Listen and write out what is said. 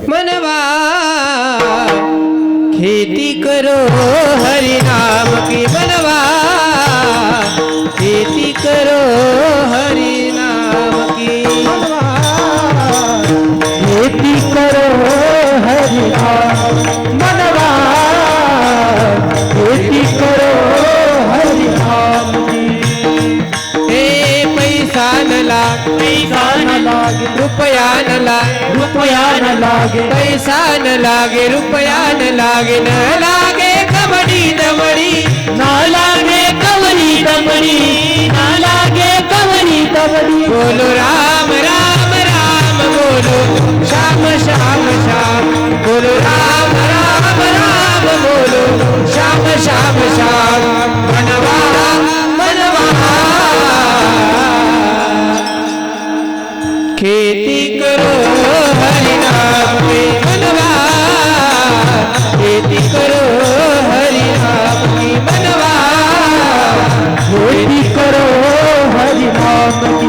मनवा, खेती करो हरि नाम की मनवा, खेती करो हरि नाम की खेती करो हरि नाम मनवा, खेती करो हरि नाम की। हे पैसा न लाग, पैसा न रुपया न लाग। रुपया न लागे. पैसा न लागे रुपया न लागे न लागे कबड्डी दबड़ी ना लागे कवनी दमड़ी ना लागे कवनी दमड़ी बोलो राम राम राम बोलो. श्याम श्याम श्याम. बोलो राम खेती करो, हरि नाम की मनवा। खेती करो, हरि नाम की मनवा। खेती करो, हरि नाम की